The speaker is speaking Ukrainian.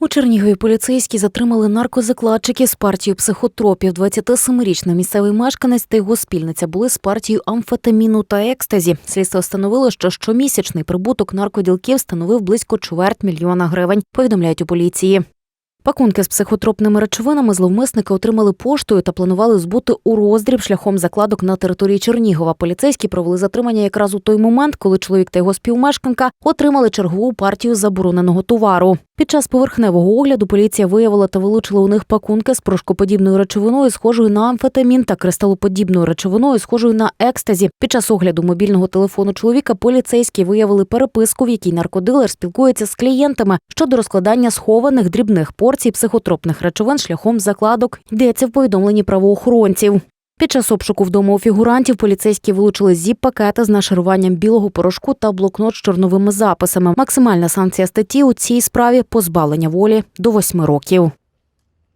У Чернігові поліцейські затримали наркозакладчиків з партією психотропів. 27-річний місцевий мешканець та його спільниця були з партією амфетаміну та екстазі. Слідство встановило, що щомісячний прибуток наркоділків становив близько чверть мільйона гривень. Повідомляють у поліції. Пакунки з психотропними речовинами зловмисники отримали поштою та планували збути у роздріб шляхом закладок на території Чернігова. Поліцейські провели затримання якраз у той момент, коли чоловік та його співмешканка отримали чергову партію забороненого товару. Під час поверхневого огляду поліція виявила та вилучила у них пакунки з порошкоподібною речовиною, схожою на амфетамін та кристалоподібною речовиною, схожою на екстазі. Під час огляду мобільного телефону чоловіка поліцейські виявили переписку, в якій наркодилер спілкується з клієнтами щодо розкладання схованих дрібних порцій психотропних речовин шляхом закладок. Йдеться в повідомленні правоохоронців. Під час обшуку вдома у фігурантів поліцейські вилучили зіп-пакети з нашаруванням білого порошку та блокнот з чорновими записами. Максимальна санкція статті у цій справі позбавлення волі до восьми років.